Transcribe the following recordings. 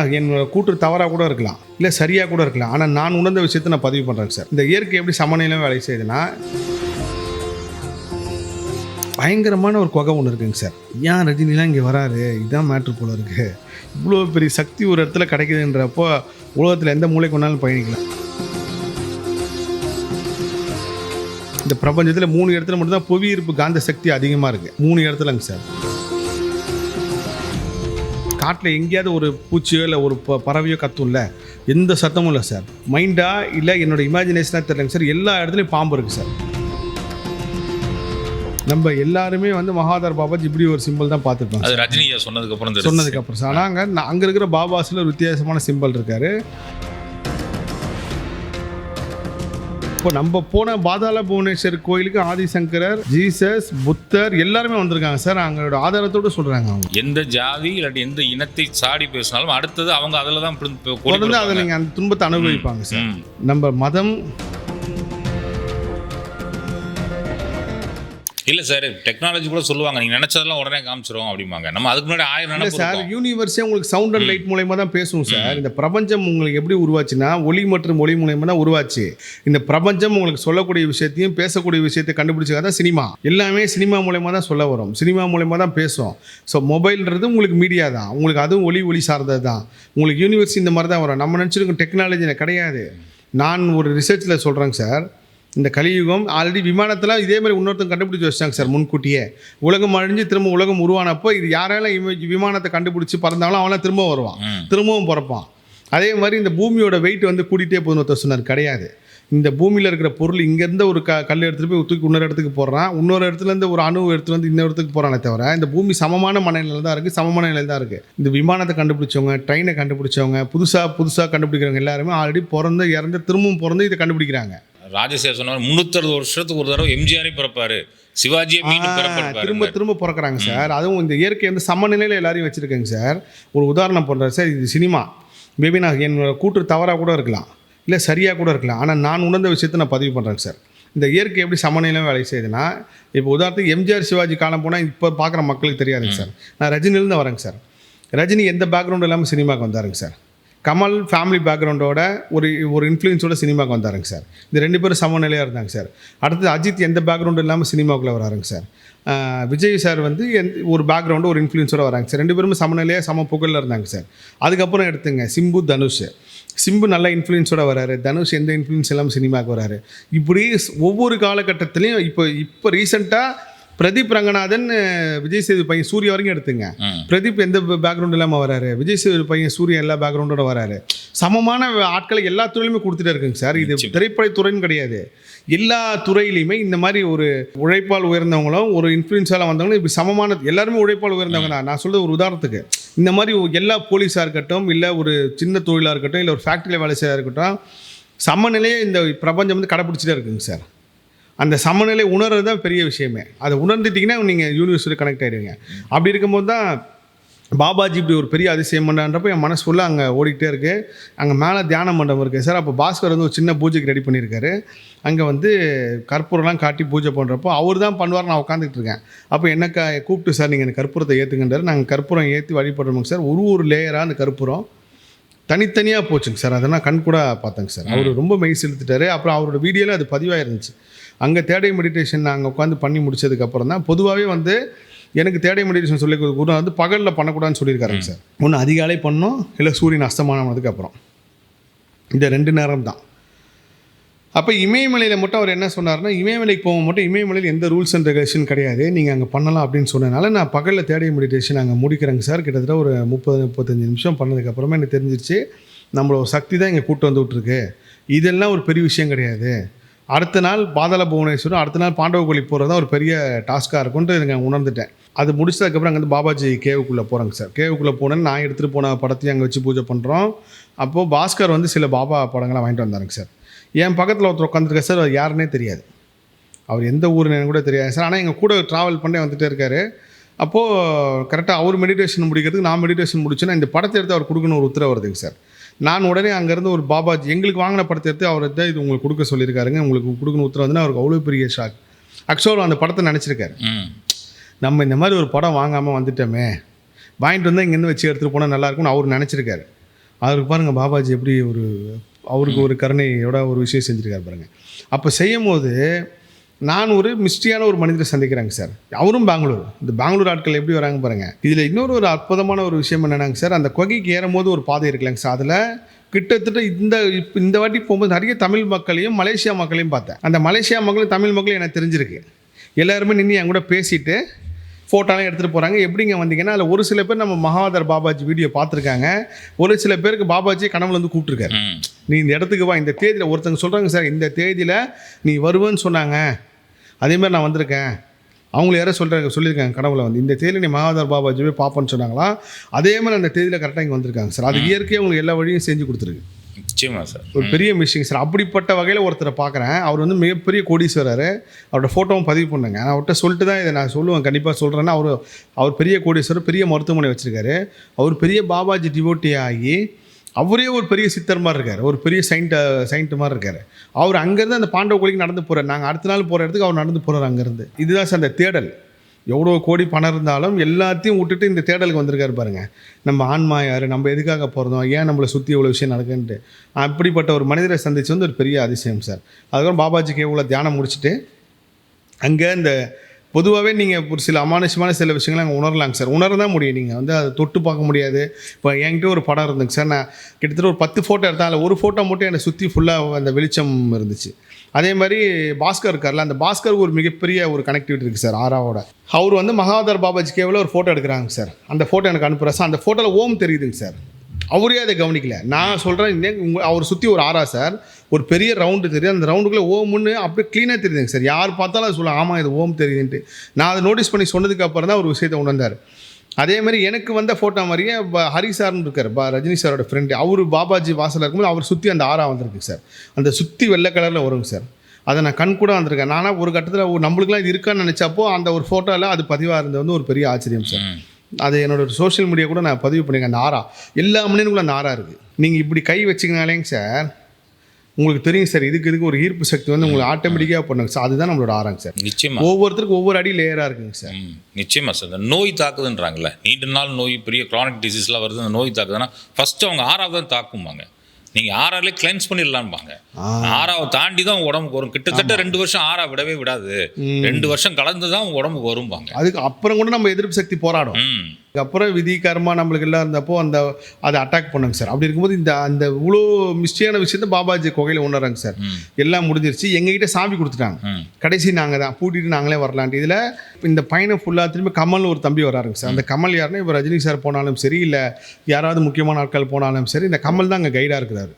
என்னோட கூற்று தவறாக கூட இருக்கலாம். இல்லை சரியாக கூட இருக்கலாம். ஆனால் நான் உணர்ந்த விஷயத்தை நான் பதிவு பண்ணுறேன் சார். இந்த இயற்கை எப்படி சமநிலையில் வேலை செய்யுதுன்னா பயங்கரமான ஒரு குகை ஒன்று இருக்குங்க சார். ஏன் ரஜினிலாம் இங்கே வராரு? இதுதான் மேட்ரு போல இருக்கு. இவ்வளோ பெரிய சக்தி ஒரு இடத்துல கிடைக்குதுன்றப்போ உலகத்தில் எந்த மூலைக்கு வேணாலும் பயணிக்கலாம் இந்த பிரபஞ்சத்தில் மூணு இடத்துல மட்டும்தான் புவி ஈர்ப்பு காந்த சக்தி அதிகமாக இருக்குது மூணு இடத்துலங்க சார். காட்டில் எங்கேயாவது ஒரு பூச்சியோ இல்லை ஒரு ப- பறவையோ கத்தும்ல எந்த சத்தமும் இல்லை சார் மைண்டா இல்லை என்னோட இமேஜினேஷனாக தெரியலங்க சார் எல்லா இடத்துலையும் பாம்பு இருக்குது சார் நம்ம எல்லாருமே வந்து மகாதார் பாபாஜி இப்படி ஒரு சிம்பிள் தான் பார்த்துருப்போம் அது ரஜினியா சொன்னதுக்கு அப்புறம் தெரிஞ்சுச்சு. சொன்னதுக்கு அப்புறம் சார் அங்கே அங்கே இருக்கிற பாபாஸில் ஒரு வித்தியாசமான சிம்பிள் இருக்காரு. இப்போ நம்ம போன பாதாள புவனேஸ்வர் கோயிலுக்கு ஆதிசங்கரர் ஜீசஸ் புத்தர் எல்லாருமே வந்திருக்காங்க சார் அவங்களோட ஆதாரத்தோடு சொல்கிறாங்க அவங்க எந்த ஜாதி இல்லாட்டி எந்த இனத்தை சாடி பேசினாலும் அடுத்தது அவங்க அதில் தான் தொடர்ந்து அதை. நீங்கள் அந்த துன்பத்தை அனுபவிப்பாங்க சார். நம்ம மதம் இல்ல சார் டெக்னாலஜி கூட சொல்லுவாங்க. நீங்க நினைச்சதெல்லாம் உடனே காமிச்சிரும் அப்படிம்பாங்க. நம்ம அதுக்கு முன்னாடி ஆயிரம் நினைப்பு சார். யூனிவர்ஸே உங்களுக்கு சவுண்ட் அண்ட் லைட் மூலயமா தான் பேசும் சார். இந்த பிரபஞ்சம் உங்களுக்கு எப்படி உருவாச்சுன்னா ஒளி மற்றும் ஒளி மூலயமா தான் உருவாச்சு. இந்த பிரபஞ்சம் உங்களுக்கு சொல்லக்கூடிய விஷயத்தையும் பேசக்கூடிய விஷயத்தை கண்டுபிடிச்சது தான் சினிமா. எல்லாமே சினிமா மூலயமா தான் சொல்ல வரும். சினிமா மூலயமா தான் பேசும் ஸோ மொபைல்ன்றது உங்களுக்கு மீடியா தான். உங்களுக்கு அதுவும் ஒளி ஒளி சார்ந்தது தான். உங்களுக்கு யூனிவர்ஸ் இந்த மாதிரி தான் வரும். நம்ம நினச்சிருக்கோம் டெக்னாலஜி கிடையாது. நான் ஒரு ரிசர்ச்சில் சொல்கிறேங்க சார். இந்த கலியுகம் ஆல்ரெடி விமானத்தில் இதே மாதிரி இன்னொருத்தங்க கண்டுபிடிச்சி வச்சிட்டாங்க சார் முன்கூட்டியே. உலகம் அழிஞ்சு திரும்ப உலகம் உருவானப்போ இது யாராலும் இவ- விமானத்தை கண்டுபிடிச்சி பறந்தாலும் அவன்லாம் திரும்ப வருவான். திரும்பவும் பிறப்பான். அதே மாதிரி இந்த பூமியோட வெயிட் வந்து கூட்டிகிட்டே போகணும் ஒருத்தர் சொன்னார் கிடையாது. இந்த பூமியில் இருக்கிற பொருள் இங்கேருந்து ஒரு க கல் எடுத்துகிட்டு போய் தூக்கி இன்னொரு இடத்துக்கு போடுறான். இன்னொரு இடத்துலேருந்து ஒரு அணு எடுத்துட்டு வந்து இன்னொரு இடத்துக்கு போகிறானே தவிர இந்த பூமி சமமான மனநிலையில் தான் இருக்குது சமமான நிலையில் தான் இருக்குது இந்த விமானத்தை கண்டுபிடிச்சவங்க ட்ரெயினை கண்டுபிடிச்சவங்க புதுசாக புதுசாக கண்டுபிடிக்கிறவங்க எல்லாருமே ஆல்ரெடி பிறந்து இறந்து திரும்பவும் பிறந்து இதை கண்டுபிடிக்கிறாங்க. ராஜசேகர் சொன்ன மாதிரி முன்னூத்தறுபது வருஷத்துக்கு ஒரு தடவை எம்ஜிஆரே பிறப்பாரு. சிவாஜியே மீண்டும் திரும்ப திரும்ப பிறக்கறாங்க சார். அதுவும் இந்த இயற்கை வந்து சமநிலையில் எல்லாரையும் வச்சுருக்கேங்க சார். ஒரு உதாரணம் பண்ணுறேன் சார் இது சினிமா. மேபி நான் என்னோட கூற்று தவறாக கூட இருக்கலாம். இல்லை சரியாக கூட இருக்கலாம். ஆனால் நான் உணர்ந்த விஷயத்தை நான் பதிவு பண்ணுறேங்க சார். இந்த இயற்கை எப்படி சமநிலையில் வேலை செய்யுதுன்னா இப்போ உதாரணத்துக்கு எம்ஜிஆர் சிவாஜி காலம் போனால் இப்போ பார்க்குற மக்களுக்கு தெரியாதுங்க சார். நான் ரஜினிலேருந்து வரேங்க சார். ரஜினி எந்த பேக்ரவுண்ட் இல்லாமல் சினிமாவுக்கு வந்தாருங்க சார். கமல் ஃபேமிலி பேக்ரவுண்டோட ஒரு ஒரு இன்ஃப்ளூயன்ஸோட சினிமாவுக்கு வந்தாருங்க சார். இந்த ரெண்டு பேரும் சமநிலையாக இருந்தாங்க சார். அடுத்தது அஜித் எந்த பேக்ரவுண்டும் இல்லாமல் சினிமாவுக்குள்ளே வராருங்க சார். விஜய் சார் வந்து எந் ஒரு பேக்ரவுண்டு ஒரு இன்ஃப்ளூயன்ஸோட வராங்க சார். ரெண்டு பேரும் சமநிலையாக சம புகழில் இருந்தாங்க சார். அதுக்கப்புறம் எடுத்துங்க சிம்பு தனுஷ். சிம்பு நல்ல இன்ஃப்ளூயன்ஸோட வராரு. தனுஷ் எந்த இன்ஃப்ளூயன்ஸ் இல்லாமல் சினிமாவுக்கு வராரு. இப்படி ஒவ்வொரு காலகட்டத்திலையும் இப்போ இப்போ ரீசெண்டாக பிரதீப் ரங்கநாதன் விஜய் சேது பையன் சூர்யா வரைக்கும் எடுத்துங்க. பிரதீப் எந்த பேக்ரவுண்ட் இல்லாமல் வராரு? விஜய் சேது பையன் சூர்யா எல்லா பேக்ரவுண்டோட வராரு. சமமான ஆட்களை எல்லா துறையிலுமே கொடுத்துட்டே இருக்குங்க சார். இது திரைப்படத்துறைன்னு கிடையாது. எல்லா துறையிலையுமே இந்த மாதிரி ஒரு உழைப்பால் உயர்ந்தவங்களும் ஒரு இன்ஃப்ளூயன்ஸால் வந்தவங்களும் இப்படி சமமான எல்லாருமே உழைப்பால் உயர்ந்தவங்க தான். நான் சொல்றது ஒரு உதாரணத்துக்கு. இந்த மாதிரி எல்லா போலீஸாக இருக்கட்டும் இல்லை ஒரு சின்ன தொழிலாக இருக்கட்டும் இல்லை ஒரு ஃபேக்ட்ரியில் வேலை செய்ய இருக்கட்டும் சமநிலையை இந்த பிரபஞ்சம் வந்து கடைப்பிடிச்சிட்டே இருக்குங்க சார். அந்த சமநிலை உணர்றது தான் பெரிய விஷயமே. அதை உணர்ந்துட்டிங்கன்னா நீங்கள் யூனிவர்ஸில் கனெக்ட் ஆகிடுவீங்க அப்படி இருக்கும்போது தான் பாபாஜி இப்படி ஒரு பெரிய அதிசயம் பண்ணுறப்ப என் மனசு ஃபுல்லாக அங்கே ஓடிக்கிட்டே இருக்கு. அங்கே மேலே தியான மண்டபம் இருக்குது சார் அப்போ பாஸ்கர் வந்து ஒரு சின்ன பூஜைக்கு ரெடி பண்ணியிருக்காரு. அங்கே வந்து கற்பூரம்லாம் காட்டி பூஜை பண்ணுறப்போ அவர் தான் பண்ணுவார் நான் உட்காந்துக்கிட்டு இருக்கேன். அப்போ என்ன க கூப்பிட்டு சார் நீங்கள் கற்பூரத்தை ஏற்றுங்கன்றாரு நாங்கள் கற்பூரம் ஏற்றி வழிபடுறோங்க சார். ஒரு ஒரு லேயராக அந்த கற்பூரம் தனித்தனியாக போச்சுங்க சார். அதெல்லாம் கண் கூட பார்த்தேங்க சார். அவர் ரொம்ப மெய் செலுத்திட்டாரு. அப்புறம் அவரோட வீடியோவில் அது பதிவாக இருந்துச்சு அங்கே தேடை மெடிடேஷன் நாங்கள் உட்காந்து பண்ணி முடிச்சதுக்கப்புறம் தான் பொதுவாகவே வந்து எனக்கு தேடை மெடிடேஷன் சொல்லி கூட வந்து பகலில் பண்ணக்கூடாதுன்னு சொல்லியிருக்காருங்க சார். ஒன்று அதிகாலை பண்ணோம் இல்லை சூரியன் அஸ்தமானதுக்கு அப்புறம். இந்த ரெண்டு நேரம் தான். அப்போ இமயமலையில் மட்டும் அவர் என்ன சொன்னார்னா இமயமலைக்கு போக மட்டும் இமயமலையில் எந்த ரூல்ஸ் அண்ட் ரெகுலேஷன் கிடையாது நீங்கள் அங்கே பண்ணலாம் அப்படின்னு சொன்னதுனால நான் பகலில் தேடிய மெடிடேஷன் அங்கே முடிக்கிறேங்க சார். கிட்டத்தட்ட ஒரு முப்பது முப்பத்தஞ்சு நிமிஷம் பண்ணதுக்கப்புறமா எனக்கு தெரிஞ்சிருச்சு நம்மளோட சக்தி தான் இங்கே கூட்டு வந்து விட்ருக்கு இதெல்லாம் ஒரு பெரிய விஷயம் கிடையாது. அடுத்த நாள் பாதாள புவனேஸ்வரம் அடுத்த நாள் பாண்டவகுழி போகிறது தான் ஒரு பெரிய டாஸ்க்காக இருக்கும்ன்ட்டு எனக்கு உணர்ந்துட்டேன். அது முடிச்சதுக்கப்புறம் அங்கே வந்து பாபாஜி கேவுக்குள்ளே போகிறேங்க சார். கேவுக்குள்ளே போனேன்னு நான் எடுத்துகிட்டு போன படத்தையும் அங்கே வச்சு பூஜை பண்ணுறோம் அப்போது பாஸ்கர் வந்து சில பாபா படங்கள்லாம் வாங்கிட்டு வந்தாருங்க சார். என் பக்கத்தில் ஒருத்தர் உட்காந்துருக்க சார் அவர் யாருன்னே தெரியாது. அவர் எந்த ஊருன்னு எனக்கு கூட தெரியாது சார். ஆனால் எங்கள் கூட ட்ராவல் பண்ணி வந்துட்டே இருக்காரு. அப்போது கரெக்டாக அவர் மெடிடேஷன் முடிக்கிறதுக்கு நான் மெடிடேஷன் முடிச்சேன்னா இந்த படத்தை எடுத்து அவர் கொடுக்கணும் ஒரு உத்தரவு வருதுங்க சார். நான் உடனே அங்கேருந்து ஒரு பாபாஜி எங்களுக்கு வாங்கின படத்தை எடுத்து அவர் தான் இது உங்களுக்கு கொடுக்க சொல்லியிருக்காருங்க. உங்களுக்கு கொடுக்கணும் உத்தரவு வந்துன்னா அவருக்கு அவ்வளோ பெரிய ஷாக் ஆக்சுவலாக அந்த படத்தை நினச்சிருக்காரு. நம்ம இந்த மாதிரி ஒரு படம் வாங்காமல் வந்துட்டோமே வாங்கிட்டு வந்தால் இங்கேருந்து வச்சு எடுத்துகிட்டு போனால் நல்லாயிருக்கும்னு அவர் நினச்சிருக்காரு. அவருக்கு பாருங்கள் பாபாஜி எப்படி ஒரு அவருக்கு ஒரு கருணையோட ஒரு விஷயம் செஞ்சுருக்காரு பாருங்க. அப்போ செய்யும் போது நான் ஒரு மிஸ்டியான ஒரு மனிதரை சந்திக்கிறாங்க சார். அவரும் பெங்களூர். இந்த பெங்களூர் ஆட்கள் எப்படி வராங்க பாருங்க. இதில் இன்னொரு ஒரு அற்புதமான ஒரு விஷயம் என்னன்னாங்க சார் அந்த குகைக்கு ஏறும்போது ஒரு பாதை இருக்குல்லங்க சார். அதில் கிட்டத்தட்ட இந்த இப்ப இந்த வாட்டி போகும்போது நிறைய தமிழ் மக்களையும் மலேசியா மக்களையும் பார்த்தேன். அந்த மலேசியா மக்களும் தமிழ் மக்களும் எனக்கு தெரிஞ்சிருக்கு. எல்லாருமே நின்று என் கூட பேசிட்டு ஃபோட்டோலாம் எடுத்துகிட்டு போகிறாங்க எப்படிங்க வந்தீங்கன்னா அதில் ஒரு சில பேர் நம்ம மகாதர் பாபாஜி வீடியோ பார்த்துருக்காங்க. ஒரு சில பேருக்கு பாபாஜி கனவுல வந்து கூப்பிட்டுருக்காரு. நீ இந்த இடத்துக்கு வா இந்த தேதியில் ஒருத்தங்க சொல்கிறாங்க சார் இந்த தேதியில் நீ வருவேன்னு சொன்னாங்க. அதே மாதிரி நான் வந்திருக்கேன். அவங்கள யாரோ சொல்கிறாங்க சொல்லியிருக்காங்க கனவுல வந்து. இந்த தேதியில் நீ மகாதார் பாபாஜி போய் பார்ப்பேன்னு சொன்னாங்களா? அதே மாதிரி அந்த தேதியில் கரெக்டாக இங்கே வந்திருக்காங்க சார். அது இயற்கையாக உங்களுக்கு எல்லா வழியும் செஞ்சு கொடுத்துருக்கு. நிச்சயமா சார். ஒரு பெரிய மிஷிங் சார். அப்படிப்பட்ட வகையில் ஒருத்தரை பார்க்குறேன் அவர் வந்து மிகப்பெரிய கோடீஸ்வரர். அவரோட ஃபோட்டோவும் பதிவு பண்ணுங்க. நான் அவர்கிட்ட சொல்லிட்டு தான் இதை நான் சொல்லுவேன். கண்டிப்பாக சொல்கிறேன்னா அவர் அவர் பெரிய கோடீஸ்வரர் பெரிய மருத்துவமனை வச்சுருக்காரு. அவர் பெரிய பாபாஜி டிவோட்டி ஆகி அவரே ஒரு பெரிய சித்தர் மாதிரி இருக்கார். ஒரு பெரிய சயின்ட் சயின்ட் மாதிரி இருக்கார். அவர் அங்கேருந்து அந்த பாண்டவ கோழிக்கு நடந்து போகிறார் நாங்கள் அடுத்த நாள் போகிற இடத்துக்கு அவர் நடந்து போகிறார் அங்கேருந்து. இதுதான் சார் அந்த தேடல். எவ்வளோ கோடி பணம் இருந்தாலும் எல்லாத்தையும் விட்டுட்டு இந்த தேடலுக்கு வந்திருக்காரு பாருங்கள் நம்ம ஆன்மா யார்? நம்ம எதுக்காக போகிறோம் ஏன் நம்மளை சுற்றி இவ்வளோ விஷயம் நடக்குன்ட்டு. அப்படிப்பட்ட ஒரு மனிதரை சந்திச்சு வந்து ஒரு பெரிய அதிசயம் சார். அதுக்கப்புறம் பாபாஜிக்கு எவ்வளோ தியானம் முடிச்சுட்டு அங்கே இந்த பொதுவாகவே நீங்கள் ஒரு சில அமானுஷமான சில விஷயங்களை அங்கே உணரலாங்க சார். உணர தான் முடியும் நீங்கள் வந்து அதை தொட்டு பார்க்க முடியாது. இப்போ என்கிட்ட ஒரு படம் இருந்துங்க சார். நான் கிட்டத்தட்ட ஒரு பத்து ஃபோட்டோ எடுத்தேன். அதில் ஒரு ஃபோட்டோ மட்டும் என்னை சுற்றி ஃபுல்லாக அந்த வெளிச்சம் இருந்துச்சு. அதே மாதிரி பாஸ்கர் இருக்கார்ல அந்த பாஸ்கருக்கு ஒரு மிகப்பெரிய ஒரு கனெக்டிவிட்டி இருக்குது சார் ஆராவோட அவர் வந்து மகாதர் பாபாஜி கேவில் ஒரு ஃபோட்டோ எடுக்கிறாங்க சார். அந்த ஃபோட்டோ எனக்கு அனுப்புகிறேன் சார். அந்த ஃபோட்டோவில் ஓம் தெரியுதுங்க சார். அவரே அதை கவனிக்கல. நான் சொல்கிறேன் உங்கள் அவர் சுற்றி ஒரு ஆறா சார். ஒரு பெரிய ரவுண்டு தெரியுது அந்த ரவுண்டுக்குள்ளே ஓம்னு அப்படியே க்ளீனாக தெரியுதுங்க சார். யார் பார்த்தாலும் அது சொல்ல ஆமாம் இது ஓம் தெரியுதுன்ட்டு. நான் அதை நோட்டீஸ் பண்ணி சொன்னதுக்கு அப்புறம் தான் ஒரு விஷயத்தை உணர்ந்தார். அதே மாதிரி எனக்கு வந்த ஃபோட்டோ மாதிரியே ஹரி சார்னு இருக்கார் பா ரஜினி சாரோட ஃப்ரெண்டு அவர் பாபாஜி வாசலில் இருக்கும்போது அவர் சுற்றி அந்த ஆறா வந்திருக்கு சார். அந்த சுற்றி வெள்ளை கலரில் வருங்க சார். அதை நான் கண் கூட வந்திருக்கேன். நானா ஒரு கட்டத்தில் நம்மளுக்குலாம் இது இருக்கான்னு நினச்சப்போ அந்த ஒரு ஃபோட்டோவில் அது பதிவாக இருந்தது வந்து ஒரு பெரிய ஆச்சரியம் சார். அது என்னோட சோஷியல் மீடியா கூட நான் பதிவு பண்ணியிருக்கேன் அந்த ஆறா. எல்லா மனிதனுக்குள்ள அந்த ஆறா இருக்குது நீங்கள் இப்படி கை வச்சிங்கனாலேங்க சார் உங்களுக்கு தெரியும் சார் இதுக்கு இதுக்கு ஒரு ஈர்ப்பு சக்தி வந்து உங்களுக்கு ஆட்டோமேட்டிக்காக பண்ணுங்க சார் அதுதான் நம்மளோட ஆறாங்க சார். நிச்சயமா. ஒவ்வொருத்தருக்கும் ஒவ்வொரு அடி லேயராக இருக்குங்க சார். நிச்சயமா சார். இந்த நோய் தாக்குதுன்றாங்கல்ல நீண்ட நாள் நோய் பெரிய க்ரானிக் டிசீஸ்லாம் வருது அந்த நோய் தாக்குதுன்னா ஃபர்ஸ்ட் அவங்க ஆறாவது தான் தாக்கும்பாங்க. நீங்கள் ஆறாலே கிளென்ஸ் பண்ணிடலாம்பாங்க. ஆறாவை தாண்டி தான் உடம்புக்கு வரும். கிட்டத்தட்ட ரெண்டு வருஷம் ஆறா விடவே விடாது. ரெண்டு வருஷம் கலந்து தான் உங்க உடம்புக்கு வரும்பாங்க. அதுக்கு அப்புறம் கூட நம்ம எதிர்ப்பு சக்தி போராடும். ம் அதுக்கப்புறம் விதி கர்மா நம்மளுக்கு எல்லாம் இருந்தப்போ அந்த அதை அட்டாக் பண்ணுங்க சார். அப்படி இருக்கும்போது இந்த அந்த இவ்வளோ மிஸ்டியான விஷயத்த பாபாஜி குகையில் உணர்றாங்க சார். எல்லாம் முடிஞ்சிருச்சு. எங்ககிட்ட சாவி கொடுத்துட்டாங்க. கடைசி நாங்கள் தான் பூட்டிட்டு நாங்களே வரலான்ட்டு. இதில் இந்த பயணம் ஃபுல்லாக திரும்பி கமல்னு ஒரு தம்பி வராருங்க சார். அந்த கமல் யாருன்னா இப்போ ரஜினி சார் போனாலும் சரி இல்லை யாராவது முக்கியமான ஆட்கள் போனாலும் சரி இந்த கமல் தான் அங்கே கைடாக இருக்கிறாரு.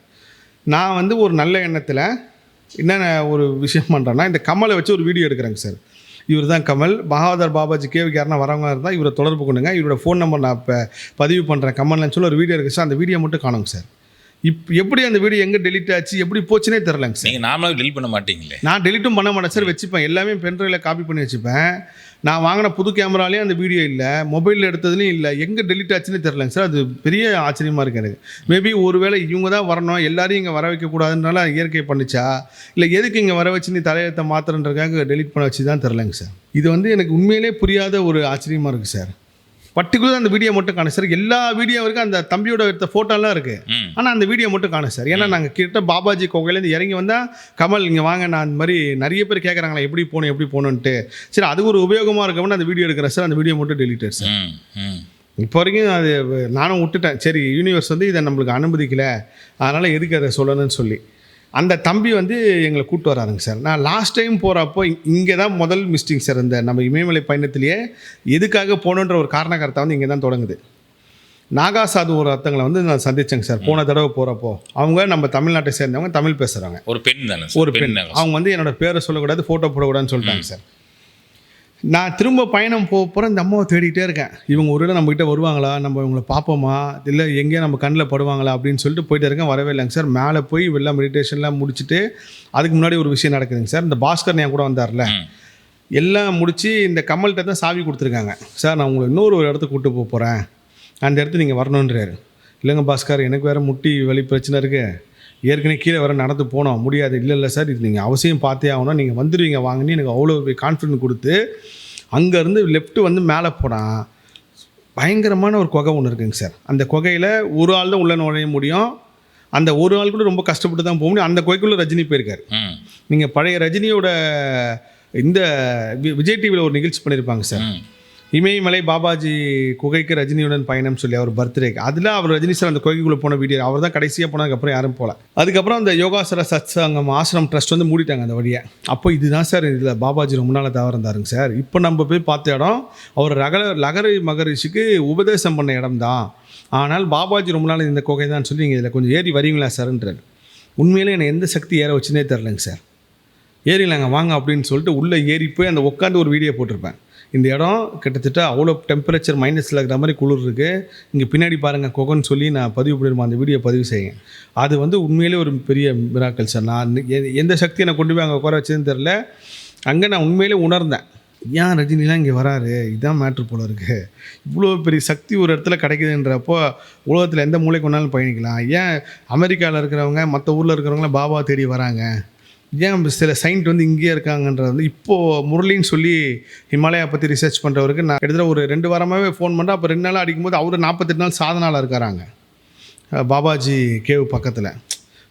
நான் வந்து ஒரு நல்ல எண்ணத்தில் என்னென்ன ஒரு விஷயம் பண்ணுறேன்னா இந்த கமலை வச்சு ஒரு வீடியோ எடுக்கிறேங்க சார். இவர் தான் கமல். பகாதர் பாபாஜி கேவுக்கு யாருன்னா வரவங்க இருந்தால் இவரை தொடர்பு கொண்டுங்க. இவரோட ஃபோன் நம்பர் நான் இப்போ பதிவு பண்ணுறேன் கமல்னு சொல்லி ஒரு வீடியோ இருக்குது சார். அந்த வீடியோ மட்டும் காணுங்க சார். இப் எப்படி அந்த வீடியோ எங்கே டெலிட் ஆச்சு எப்படி போச்சுனே தெரிலங்க சார். நீங்க நார்மலாக டெலிட் பண்ண மாட்டீங்களே. நான் டெலிட்டும் பண்ண மாட்டேன் சார். வச்சுப்பேன். எல்லாமே பென்ட்ரைவில் காப்பி பண்ணி வச்சுப்பேன். நான் வாங்கின புது கேமராலேயும் அந்த வீடியோ இல்லை மொபைலில் எடுத்ததுலையும் இல்லை. எங்கே டெலிட் ஆச்சுன்னு தெரிலங்க சார். அது பெரிய ஆச்சரியமாக இருக்குது எனக்கு. மேபி ஒருவேளை இவங்க தான் வரணும் எல்லாரையும் இங்கே வர வைக்கக்கூடாதுனால இயற்கை பண்ணிச்சா? இல்லை எதுக்கு இங்கே வர வச்சு நீ தலையெழுத்த மாத்திரன்றக்காக டெலிட் பண்ண வச்சு தான் தெரிலங்க சார். இது வந்து எனக்கு உண்மையிலே புரியாத ஒரு ஆச்சரியமாக இருக்குது சார். பர்டிகுலர் அந்த வீடியோ மட்டும் காணும். சார் எல்லா வீடியோ வரைக்கும் அந்த தம்பியோட எடுத்த ஃபோட்டோலாம் இருக்குது ஆனால் அந்த வீடியோ மட்டும் காணும் சார். ஏன்னா நாங்கள் கிட்ட பாபாஜி கோகையிலேருந்து இறங்கி வந்தால் கமல் இங்கே வாங்க நான் அந்த மாதிரி நிறைய பேர் கேட்குறாங்களா எப்படி போகணும் எப்படி போகணுன்ட்டு சரி அது ஒரு உபயோகமாக இருக்கும்னு அந்த வீடியோ எடுக்கிறேன் சார். அந்த வீடியோ மட்டும் டெலிட்டட் சார் இப்போ வரைக்கும் அது நானும் விட்டுட்டேன். சரி யூனிவர்ஸ் வந்து இதை நம்மளுக்கு அனுமதிக்கல. அதனால் எதுக்கு அதை சொல்லணும்னு சொல்லி. அந்த தம்பி வந்து எங்களை கூப்பிட்டு வராருங்க சார். நான் லாஸ்ட் டைம் போகிறப்போ இங்கே தான் முதல் மிஸ்டிங் சார் இந்த நம்ம இமயமலை பயணத்திலேயே எதுக்காக போகணுன்ற ஒரு காரணகர்த்தா வந்து இங்கே தான் தொடங்குது. நாகா சாது ஒரு அர்த்தங்களை வந்து நான் சந்திச்சேங்க சார். போன தடவை போகிறப்போ அவங்க நம்ம தமிழ்நாட்டை சேர்ந்தவங்க தமிழ் பேசுகிறாங்க ஒரு பெண் தானே ஒரு பெண் அவங்க வந்து என்னோட பேரை சொல்லக்கூடாது ஃபோட்டோ போடக்கூடாதுன்னு சொல்லிட்டாங்க சார். நான் திரும்ப பயணம் போக போகிறேன் இந்த அம்மாவை தேடிட்டே இருக்கேன். இவங்க ஒரு வேளை நம்மகிட்ட வருவாங்களா? நம்ம இவங்களை பார்ப்போமா? இல்லை எங்கேயா நம்ம கண்ணில் படுவாங்களா? அப்படின்னு சொல்லிட்டு போயிட்டே இருக்கேன் வரவே இல்லைங்க சார். மேலே போய் எல்லாம் மெடிடேஷன்லாம் முடிச்சுட்டு அதுக்கு முன்னாடி ஒரு விஷயம் நடக்குதுங்க சார். இந்த பாஸ்கர் என் கூட வந்தார்ல. எல்லாம் முடிச்சு இந்த கமல்கிட்ட தான் சாவி கொடுத்துருக்காங்க. சார் நான் உங்களை இன்னொரு ஒரு இடத்துக்கு கூட்டு போக போகிறேன் அந்த இடத்துக்கு நீங்கள் வரணுன்றாரு இல்லைங்க பாஸ்கர் எனக்கு வேறு முட்டி வலி பிரச்சனை இருக்குது ஏற்கனவே கீழே வர நடந்து போனோம். முடியாது. இல்லை இல்லை சார் இது நீங்கள் அவசியம் பார்த்தே ஆகணும். நீங்கள் வந்துடுவீங்க வாங்கன்னு எனக்கு அவ்வளோ கான்ஃபிடென்ட் கொடுத்து அங்கேருந்து லெஃப்ட் வந்து மேலே போனான் பயங்கரமான ஒரு குகை ஒன்று இருக்குங்க சார். அந்த குகையில் ஒரு ஆள் தான் உள்ளே நுழைய முடியும். அந்த ஒரு ஆள் கூட ரொம்ப கஷ்டப்பட்டு தான் போக முடியும். அந்த குகைக்குள்ளே ரஜினி போயிருக்காரு. நீங்கள் பழைய ரஜினியோட இந்த வி- விஜய் டிவியில் ஒரு நிகழ்ச்சி பண்ணியிருப்பாங்க சார். இமயமலை பாபாஜி குகைக்கு ரஜினியுடன் பயணம் சொல்லி அவர் பர்த்டேக்கு அதில் அவர் ரஜினி சார் அந்த குகைக்குள்ளே போன வீடியோ அவர் தான் கடைசியாக போனதுக்கப்புறம் யாரும் போகல அதுக்கப்புறம் அந்த யோகாசர சத்சங்கம் ஆசிரம் ட்ரஸ்ட் வந்து மூடிட்டாங்க அந்த வழியை. அப்போ இதுதான் சார் இதில் பாபாஜி ரொம்ப நாளாக தவறு இருந்தாருங்க சார் இப்போ நம்ம போய் பார்த்த இடம் அவர் ரகல லகரி மகரிஷிக்கு உபதேசம் பண்ண இடம் தான் ஆனால் பாபாஜி ரொம்ப நாள் இந்த குகை தான் சொல்லி நீங்கள் இதில் கொஞ்சம் ஏறி வரீங்களா சார்ன்றார் உண்மையிலே என்னை எந்த சக்தி ஏற வச்சுனே தெரிலங்க சார் ஏறிலாங்க வாங்க அப்படின்னு சொல்லிட்டு உள்ளே ஏறி போய் அந்த உட்காந்து ஒரு வீடியோ போட்டிருப்பேன். இந்த இடம் கிட்டத்தட்ட அவ்வளோ டெம்பரேச்சர் மைனஸில் இருக்கிற மாதிரி குளிர் இருக்குது இங்கே பின்னாடி பாருங்கள் கொகன் சொல்லி நான் பதிவு பண்ணிருப்பேன். அந்த வீடியோ பதிவு செய்யுங்க. அது வந்து உண்மையிலே ஒரு பெரிய மிராக்கல் சார் நான் எ- எந்த சக்தி நான் கொண்டு போய் அங்கே உட்கார வச்சதுன்னு தெரில அங்கே நான் உண்மையிலே உணர்ந்தேன். ஏன் ரஜினிலாம் இங்கே வராரு? இதுதான் மேட்ரு போல இருக்குது இவ்வளோ பெரிய சக்தி ஒரு இடத்துல கிடைக்குதுன்றப்போ உலகத்தில் எந்த மூலைக்கு வேணாலும் பயணிக்கலாம். ஏன் அமெரிக்காவில் இருக்கிறவங்க மற்ற ஊரில் இருக்கிறவங்களாம் பாபா தேடி வராங்க? ஏன் சில சயின்ட் வந்து இங்கேயே இருக்காங்கன்றது வந்து இப்போது முரளின்னு சொல்லி ஹிமாலயா பற்றி ரிசர்ச் பண்ணுறவருக்கு நான் கிட்டத்தட்ட ஒரு ரெண்டு வாரமாகவே ஃபோன் பண்ணுறேன் அப்போ ரெண்டு நாள் அடிக்கும்போது அவர் நாற்பத்தெட்டு நாள் சாதனால இருக்காராங்க. பாபாஜி கேவ் பக்கத்தில்.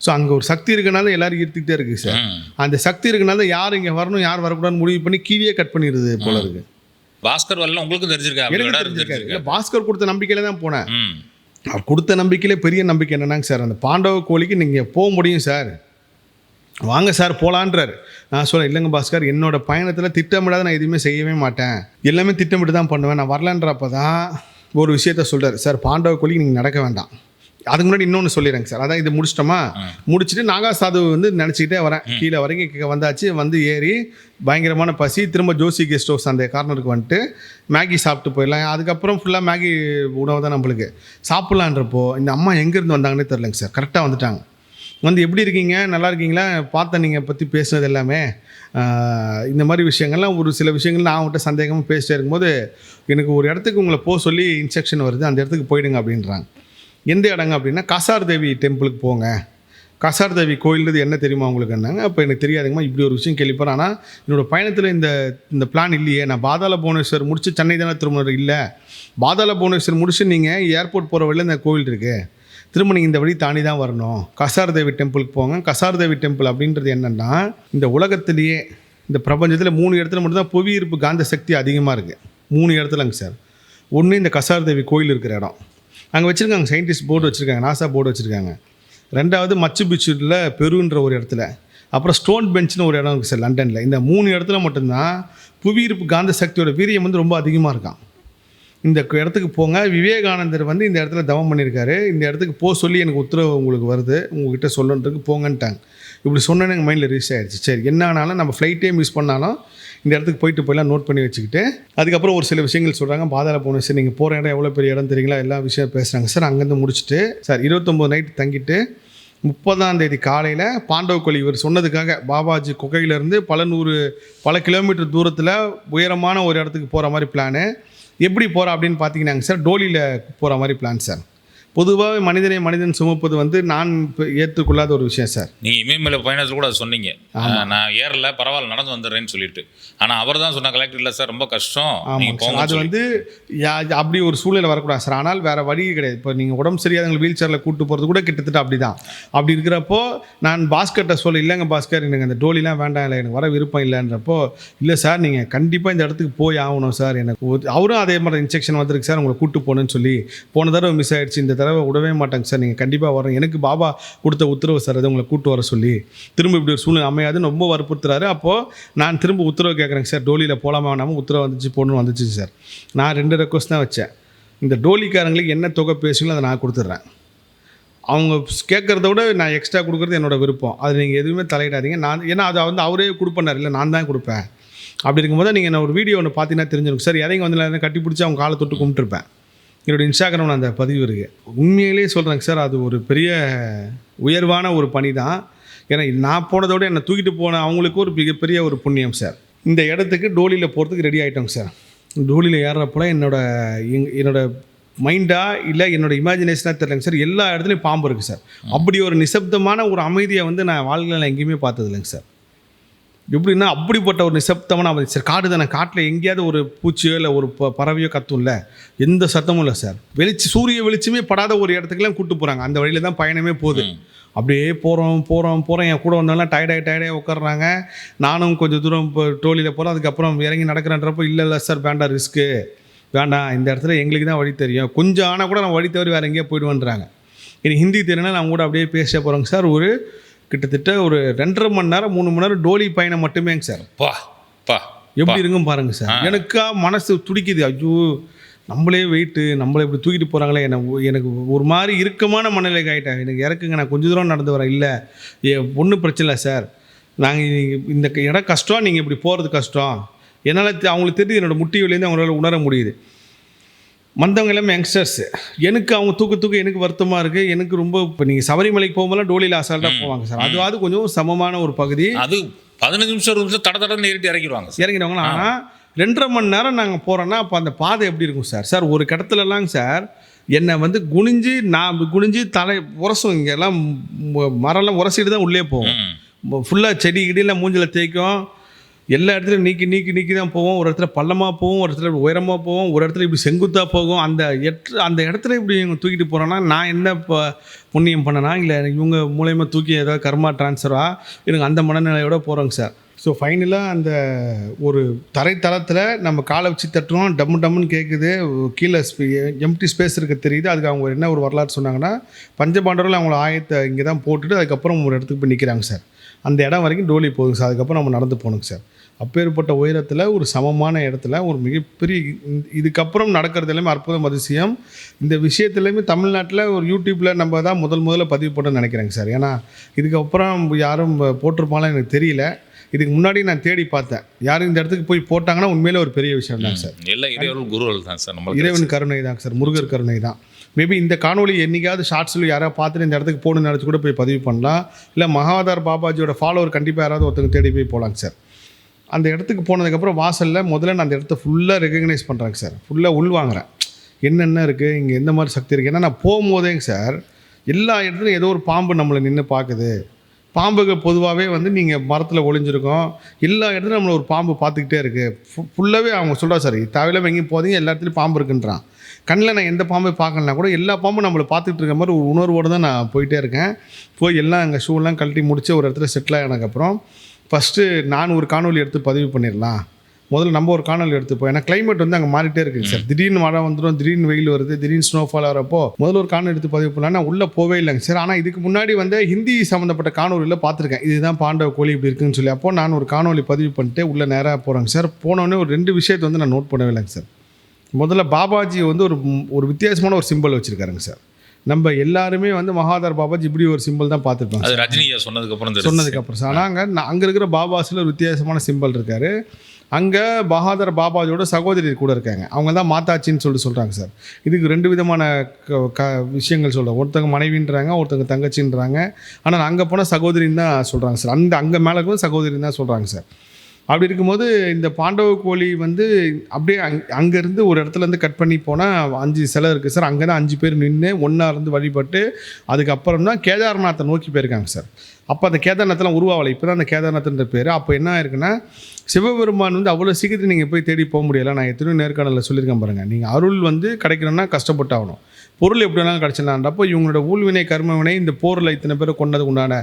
ஸோ அங்கே ஒரு சக்தி இருக்கனால எல்லாரும் ஈர்த்துக்கிட்டே இருக்குது சார் அந்த சக்தி இருக்கனால யார் இங்கே வரணும் யார் வரக்கூடாதுன்னு முடிவு பண்ணி கீழே கட் பண்ணிடுது போல இருக்கு. பாஸ்கர் வரலாம் இருக்கு தெரிஞ்சிருக்காரு. இல்லை பாஸ்கர் கொடுத்த நம்பிக்கையில தான் போனேன். அவர் கொடுத்த நம்பிக்கையிலே பெரிய நம்பிக்கை என்னன்னாங்க சார் அந்த பாண்டவ கோழிக்கு நீங்கள் போக முடியும் சார் வாங்க சார் போலான்றார். நான் சொல்ல இல்லைங்க பாஸ்கர் என்னோட பயணத்தில் திட்டமிடாத நான் எதுவுமே செய்யவே மாட்டேன். எல்லாமே திட்டமிட்டு தான் பண்ணுவேன். நான் வரலன்றப்ப தான் ஒரு விஷயத்த சொல்கிறார் சார் பாண்டவ கோழிக்கு நீங்கள் நடக்க வேண்டாம். அதுக்கு முன்னாடி இன்னொன்று சொல்லிடுறேங்க சார். அதான் இது முடிச்சிட்டோமா? முடிச்சுட்டு நாகா சாது வந்து நினச்சிக்கிட்டே வரேன். கீழே வரைக்கும் கீழே வந்தாச்சு. வந்து ஏறி பயங்கரமான பசி. திரும்ப ஜோசி கெஸ்ட் ஹவுஸ் அந்த கார்னருக்கு வந்துட்டு மேகி சாப்பிட்டு போயிடலாம். அதுக்கப்புறம் ஃபுல்லாக மேகி உணவு தான் நம்மளுக்கு. சாப்பிட்லான்றப்போ இந்த அம்மா எங்கேருந்து வந்தாங்கன்னே தெரிலங்க சார். கரெக்டாக வந்துட்டாங்க. வந்து எப்படி இருக்கீங்க? நல்லா இருக்கீங்களா? பார்த்தேன் நீங்கள் பற்றி பேசுனது எல்லாமே. இந்த மாதிரி விஷயங்கள்லாம் ஒரு சில விஷயங்கள் நான் அவங்ககிட்ட சந்தேகமாக பேசிட்டே இருக்கும்போது எனக்கு ஒரு இடத்துக்கு உங்களை போக சொல்லி இன்ஸ்ட்ரக்ஷன் வருது. அந்த இடத்துக்கு போயிடுங்க அப்படின்றாங்க. எந்த இடங்க அப்படின்னா கசார் தேவி டெம்பிளுக்கு போங்க. கசார் தேவி கோயில்ன்றது என்ன தெரியுமா உங்களுக்கு என்னங்க அப்போ எனக்கு தெரியாதுங்கம்மா இப்படி ஒரு விஷயம் கேள்விப்படுறேன். ஆனால் என்னோடய பயணத்தில் இந்த இந்த பிளான் இல்லையே. நான் பாதாள புவனேஸ்வர் முடிச்சு சென்னை தானே திருமணம் இல்லை. பாதாள புவனேஸ்வர் முடிச்சு நீங்கள் ஏர்போர்ட் போகிற வழியில் இந்த கோயில் இருக்குது திரும்ப நீங்கள் இந்த வழி தாண்டி தான் வரணும். கசார் தேவி டெம்பிளுக்கு போங்க. கசார் தேவி டெம்பிள் அப்படின்றது என்னென்னா இந்த உலகத்திலேயே இந்த பிரபஞ்சத்தில் மூணு இடத்துல மட்டும்தான் புவி ஈர்ப்பு காந்த சக்தி அதிகமாக இருக்குது மூணு இடத்துலங்க சார். ஒன்று இந்த கசார் தேவி கோயில் இருக்கிற இடம். அங்கே வச்சுருக்காங்க சயின்டிஸ்ட் போர்டு வச்சுருக்காங்க நாசா போர்டு வச்சுருக்காங்க. ரெண்டாவது மச்சு பிச்சுல பெருன்ற ஒரு இடத்துல. அப்புறம் ஸ்டோன் பெஞ்ச்னு ஒரு இடம் இருக்குது சார் லண்டனில். இந்த மூணு இடத்துல மட்டும்தான் புவியீர்ப்பு காந்த சக்தியோட வீரியம் வந்து ரொம்ப அதிகமாக இருக்கான் இந்த இடத்துக்கு போங்க. விவேகானந்தர் வந்து இந்த இடத்துல தவம் பண்ணியிருக்காரு இந்த இடத்துக்கு போக சொல்லி எனக்கு உத்தரவு உங்களுக்கு வருது. உங்ககிட்ட சொல்லன்றதுக்கு போங்கன்ட்டாங்க. இப்படி சொன்னேன்னு எங்கள் மைண்டில் ரீச் ஆகிடுச்சு சரி என்ன ஆனாலும் நம்ம ஃப்ளைட்டே மிஸ் பண்ணாலும் இந்த இடத்துக்கு போயிட்டு போயெல்லாம் நோட் பண்ணி வச்சுக்கிட்டு அதுக்கப்புறம் ஒரு சில விஷயங்கள் சொல்கிறாங்க பாதாள போகணும் சார் நீங்கள் போகிற இடம் எவ்வளோ பெரிய இடம் தெரியுங்களா? எல்லா விஷயம் பேசுகிறாங்க சார் அங்கேருந்து முடிச்சுட்டு சார் இருபத்தொம்போது நைட் தங்கிட்டு முப்பதாம் தேதி காலையில் பாண்டவக்கோழி இவர் சொன்னதுக்காக பாபாஜி குகையிலேருந்து பல நூறு பல கிலோமீட்டர் தூரத்தில் உயரமான ஒரு இடத்துக்கு போகிற மாதிரி பிளானு எப்படி போகிறோம் அப்படின்னு பார்த்தீங்கன்னாங்க சார் டோலியில் போகிற மாதிரி பிளான் சார். பொதுவாகவே மனிதனை மனிதன் சுமப்பது வந்து நான் ஏற்றுக்கொள்ளாத ஒரு விஷயம் சார். நீங்க இமயமலை பயணத்தில் கூட சொன்னீங்க. நான் ஏறல பரவாயில்ல நடந்து வந்துடுறேன்னு சொல்லிட்டு. ஆனா அவர் தான் சொன்ன கலெக்டர் இல்லை சார். ரொம்ப கஷ்டம். அது வந்து அப்படி ஒரு சூழ்நிலை வரக்கூடாது சார். ஆனால் வேறு வழி கிடையாது. இப்போ நீங்கள் உடம்பு சரியாதவங்க வீல் சேரில் கூட்டு போகிறது கூட கிட்டத்தட்ட அப்படி தான் அப்படி இருக்கிறப்போ நான் பாஸ்கர்ட்ட சொல்ல இல்லைங்க பாஸ்கர் எனக்கு அந்த டோலிலாம் வேண்டாம் இல்லை எனக்கு வர விருப்பம் இல்லைன்றப்போ இல்லை சார் நீங்கள் கண்டிப்பாக இந்த இடத்துக்கு போய் ஆகணும் சார். எனக்கு அவரும் அதே மாதிரி இன்ஸ்ட்ரக்ஷன் வந்திருக்கு சார். உங்களை கூட்டு போகணுன்னு சொல்லி போன தடவை மிஸ் ஆயிடுச்சு இந்த தடவை விடவே மாட்டாங்க சார். நீங்கள் கண்டிப்பாக வரணும். எனக்கு பாபா கொடுத்த உத்தரவு சார் அது உங்களை கூட்டு வர சொல்லி. திரும்ப இப்படி ஒரு சூழ்நிலை அமையாதுன்னு ரொம்ப வற்புறுத்துறாரு. அப்போது நான் திரும்ப உத்தரவு கேட்குறேங்க சார். டோலியில் போகலாமா வேணாமல் உத்தரவு வந்துச்சு போகணும்னு வந்துச்சு சார். நான் ரெண்டு ரெக்வஸ்ட் தான் வச்சேன். இந்த டோலிக்காரங்களுக்கு என்ன தொகை பேசுங்களோ அதை நான் கொடுத்துட்றேன். அவங்க கேட்குறத விட நான் எக்ஸ்ட்ரா கொடுக்குறது என்னோட விருப்பம். அது நீங்கள் எதுவுமே தலையிடாதீங்க. நான் ஏன்னா அதை வந்து அவரே கொடுப்பேனார் இல்லை நான் தான் கொடுப்பேன். அப்படி இருக்கும்போது நீங்கள் நான் ஒரு வீடியோ ஒன்று பார்த்தீங்கன்னா தெரிஞ்சிருக்கும். சார் இறங்கி வந்து கட்டி பிடிச்சி அவங்க காலை தொட்டு கும்பிட்டுருப்பேன். என்னோட இன்ஸ்டாகிராமில் அந்த பதிவு இருக்குது உண்மையிலேயே சொல்கிறேங்க சார் அது ஒரு பெரிய உயர்வான ஒரு பணி தான் ஏன்னா நான் போனதோட என்னை தூக்கிட்டு போன அவங்களுக்கு ஒரு மிகப்பெரிய ஒரு புண்ணியம் சார். இந்த இடத்துக்கு டோலியில் போகிறதுக்கு ரெடி ஆகிட்டோங்க சார். டோலியில் ஏறுறப்போல என்னோட எங்- என்னோட மைண்டா இல்லை என்னோட இமேஜினேஷனாக தெரியலங்க சார். எல்லா இடத்துலையும் பாம்பு இருக்குது சார். அப்படி ஒரு நிசப்தமான ஒரு அமைதியை வந்து நான் வாழ்க்கையில் எங்கேயுமே பார்த்தது இல்லைங்க சார். எப்படின்னா அப்படிப்பட்ட ஒரு நிசப்தமான அமைதி சார் காடு தானே காட்டில் எங்கேயாவது ஒரு பூச்சியோ இல்லை ஒரு ப- பறவையோ கத்தும்ல எந்த சத்தமும் இல்லை சார். வெளிச்சு சூரிய வெளிச்சமே படாத ஒரு இடத்துக்குலாம் கூட்டு போகிறாங்க அந்த வழியில தான் பயணமே போகுது. அப்படியே போகிறோம் போகிறோம் போகிறோம் என் கூட வந்தவங்களாம் டயர்டாகி டயர்டாக உட்காடுறாங்க நானும் கொஞ்சம் தூரம் இப்போ டோலியில் போகிறோம் அதுக்கப்புறம் இறங்கி நடக்கிறன்றப்போ இல்லை இல்லை சார் வேண்டாம் ரிஸ்க்கு வேண்டாம் இந்த இடத்துல எங்களுக்கு தான் வழி தெரியும். கொஞ்சம் ஆனால் கூட நான் வழி தவறி வேறு எங்கேயோ போயிடுவேன்றாங்க. எனக்கு ஹிந்தி தெரியலனா நான் கூட அப்படியே பேச போகிறோங்க சார். ஒரு கிட்டத்தட்ட ஒரு ரெண்டரை மணி நேரம் மூணு மணி நேரம் டோலி பயணம் மட்டுமேங்க சார். பா பா எப்படி இருக்கும் பாருங்க சார். எனக்கா மனசு துடிக்குது. ஐயோ நம்மளே வெயிட்டு நம்மளே இப்படி தூக்கிட்டு போகிறாங்களே எனக்கு எனக்கு ஒரு மாதிரி இறுக்கமான மனநிலைக்கு ஆகிட்டேன் எனக்கு இறக்குங்க நான் கொஞ்சம் தூரம் நடந்து வரேன். இல்லை ஒன்றும் பிரச்சனை இல்லை சார். நாங்கள் இந்த இடம் கஷ்டம் நீங்கள் இப்படி போகிறது கஷ்டம். என்னால் அவங்களுக்கு தெரியுது என்னோட முட்டி வலியிலேருந்து அவங்களால உணர முடியுது. மற்றவங்க எல்லாமே யங்ஸ்டர்ஸ் எனக்கு அவங்க தூக்க தூக்க எனக்கு வருத்தமாக இருக்குது எனக்கு ரொம்ப இப்போ நீங்கள் சபரிமலைக்கு போகும்போதெல்லாம் டோலியில் அசால்ட்டாக போவாங்க சார். அதுவாது கொஞ்சம் சமமான ஒரு பகுதி. அது பதினஞ்சு நிமிஷம் ஒரு நிமிஷம் தட தடன்னு ஏறிட்டு இறக்கிடுவாங்க சார். இறங்கிடுவாங்களா? ஆனால் ரெண்டரை மணி நேரம் நாங்கள் போகிறோன்னா அப்போ அந்த பாதை எப்படி இருக்கும் சார்? சார் ஒரு கடத்துலலாம் சார் என்னை வந்து குனிஞ்சு நான் குனிஞ்சு தலை உரசும். இங்கெல்லாம் மரம்லாம் உரசிட்டு தான் உள்ளே போவோம். ஃபுல்லாக செடி கிடியெல்லாம் மூஞ்சில் தேய்க்கும். எல்லா இடத்துலையும் நீக்கி நீக்கி நீக்கி தான் போவோம். ஒரு இடத்துல பள்ளமாக போவோம் ஒரு இடத்துல உயரமாக போவோம் ஒரு இடத்துல இப்படி செங்குத்தாக போகும். அந்த எட்டு அந்த இடத்துல இப்படி இவங்க தூக்கிட்டு போகிறோன்னா நான் என்ன இப்போ புண்ணியம் பண்ணனா இல்லை இவங்க மூலயமா தூக்கி ஏதாவது கர்மா ட்ரான்ஸ்ஃபராக எனக்கு அந்த மனநிலையோட போகிறோங்க சார். ஸோ ஃபைனலாக அந்த ஒரு தரைத்தளத்தில் நம்ம காலை வச்சு தட்டுறோம். டம்மு டம்முன்னு கேட்குது கீழே எம்டி ஸ்பேஸ் இருக்க தெரியுது. அதுக்கு அவங்க என்ன ஒரு வரலாறு சொன்னாங்கன்னா பஞ்சபாண்டவர்கள் அவங்கள ஆயத்தை இங்கே தான் போட்டுட்டு அதுக்கப்புறம் ஒரு இடத்துக்கு போய் நிற்கிறாங்க சார். அந்த இடம் வரைக்கும் டோலி போகுது சார். அதுக்கப்புறம் நம்ம நடந்து போகணுங்க சார். அப்பேற்பட்ட உயரத்தில் ஒரு சமமான இடத்துல ஒரு மிகப்பெரிய இதுக்கப்புறம் நடக்கிறது எல்லாமே அற்புதம் அதிசயம். இந்த விஷயத்துலையுமே தமிழ்நாட்டில் ஒரு யூடியூப்பில் நம்ம தான் முதல் முதல்ல பதிவு போட்டோம்னு நினைக்கிறேங்க சார். ஏன்னா இதுக்கப்புறம் யாரும் போட்டிருப்பாங்களா எனக்கு தெரியல. இதுக்கு முன்னாடி நான் தேடி பார்த்தேன். யாரும் இந்த இடத்துக்கு போய் போட்டாங்கன்னா உண்மையிலே ஒரு பெரிய விஷயம் தான் சார். எல்லா இறைவர்கள் குருவர்கள் தான் சார் நம்ம இறைவன் கருணை தான் சார் முருகர் கருணை தான். மேபி இந்த காணொளி என்னைக்காவது ஷார்ட்ஸில் யாராவது பார்த்துட்டு இந்த இடத்துக்கு போகணும்னு நினச்சி கூட போய் பதிவு பண்ணலாம். இல்லை மகாதார் பாபாஜியோட ஃபாலோவர் கண்டிப்பாக யாராவது ஒருத்தங்க தேடி போய் போகலாங்க சார். அந்த இடத்துக்கு போனதுக்கப்புறம் வாசலில் முதல்ல நான் அந்த இடத்த ஃபுல்லாக ரெகக்னைஸ் பண்ணுறேங்க சார் ஃபுல்லாக உள்வாங்குறேன் என்னென்ன இருக்குது இங்கே எந்த மாதிரி சக்தி இருக்குது ஏன்னா நான் போகும்போதேங்க சார் எல்லா இடத்துலையும் ஏதோ ஒரு பாம்பு நம்மளை நின்று பார்க்குது பாம்புகள் பொதுவாகவே வந்து நீங்கள் மரத்தில் ஒளிஞ்சிருக்கோம். எல்லா இடத்துலையும் நம்மளை ஒரு பாம்பு பார்த்துக்கிட்டே இருக்குது ஃபுல்லாகவே அவங்க சொல்கிறா சார் தேவையில்லாம எங்கேயும் போதீங்க எல்லா இடத்துலையும் பாம்பு இருக்குன்றான். கண்ணில் நான் எந்த பாம்பை பார்க்கலனா கூட எல்லா பாம்பும் நம்மளை பார்த்துட்டு இருக்க மாதிரி ஒரு உணர்வோடு தான் நான் போயிட்டே இருக்கேன். போய் எல்லாம் எங்கள் ஷூலாம் கழட்டி முடிச்சு ஒரு இடத்துல செட்டில் ஆனதுக்கப்புறம் ஃபஸ்ட்டு நான் ஒரு காணொளி எடுத்து பதிவு பண்ணிடலாம். முதல்ல நம்ம ஒரு காணொலி எடுத்துப்போம் ஏன்னா climate வந்து அங்கே மாறிட்டே இருக்குங்க சார் திடீர்னு மழை வந்துடும் திடீர்னு வெயில் வருது திடீர்னு ஸ்னோஃபால் வரப்போ முதல்ல ஒரு காணொலி எடுத்து பதிவு பண்ணலாம் நான் உள்ளே போவே இல்லைங்க. சார் ஆனால் இதுக்கு முன்னாடி வந்து ஹிந்தி சம்மந்தப்பட்ட காணொலியில் பார்த்துருக்கேன். இதுதான் பாண்டவ கோழி இப்படி இருக்குன்னு சொல்லி. அப்போ நான் ஒரு காணொலி பதிவு பண்ணிட்டு உள்ளே நேராக போகிறேங்க சார் போனோடனே ஒரு ரெண்டு விஷயத்தை வந்து நான் நோட் பண்ணவே இல்லைங்க சார். முதல்ல பாபாஜி வந்து ஒரு ஒரு வித்தியாசமான ஒரு சிம்பிள் வச்சுருக்காருங்க சார். நம்ம எல்லாருமே வந்து மகாதார் பாபாஜி இப்படி ஒரு சிம்பிள் தான் பார்த்துருப்பாங்க அது ரஜினியா சொன்னதுக்கு அப்புறம் தெரிஞ்சு. சொன்னதுக்கு அப்புறம் சார் ஆனால் அங்கே அங்கே இருக்கிற பாபாஸில் ஒரு வித்தியாசமான சிம்பல் இருக்காரு. அங்கே பகாதர் பாபாஜியோட சகோதரி கூட இருக்காங்க. அவங்க தான் மாதாச்சின்னு சொல்லிட்டு சொல்கிறாங்க சார். இதுக்கு ரெண்டு விதமான க க விஷயங்கள் சொல்கிறேன் ஒருத்தங்க மனைவின்றாங்க ஒருத்தங்க தங்கச்சின்றாங்க. ஆனால் அங்கே போனால் சகோதரின்னு தான் சொல்கிறாங்க சார். அந்த அங்கே மேலே கூட சகோதரின்னு தான் சொல்கிறாங்க சார். அப்படி இருக்கும்போது இந்த பாண்டவ கோழி வந்து அப்படியே அங் அங்கேருந்து ஒரு இடத்துல இருந்து கட் பண்ணி போனால் அஞ்சு சிலை இருக்குது சார். அங்கே தான் அஞ்சு பேர் நின்று ஒன்றா இருந்து வழிபட்டு அதுக்கப்புறம் தான் கேதார்நாத்தை நோக்கி போயிருக்காங்க சார். அப்போ அந்த கேதார்நாத்லாம் உருவாகலை. இப்போ தான் அந்த கேதார்நாத்ன்ற பேர். அப்போ என்ன ஆயிருக்குன்னா சிவபெருமான் வந்து அவ்வளோ சீக்கிரத்தில் நீங்கள் போய் தேடி போக முடியல. நான் எத்தனையோ நேர்காணலில் சொல்லியிருக்கேன் பாருங்கள் நீங்கள் அருள் வந்து கிடைக்கணும்னா கஷ்டப்பட்டாகணும். பொருள் எப்படி வேணாலும் கிடச்சிடலான்றப்போ இவங்களோட ஊழ்வினை கர்மவினை இந்த போரில் இத்தனை பேர் கொண்டது உண்டான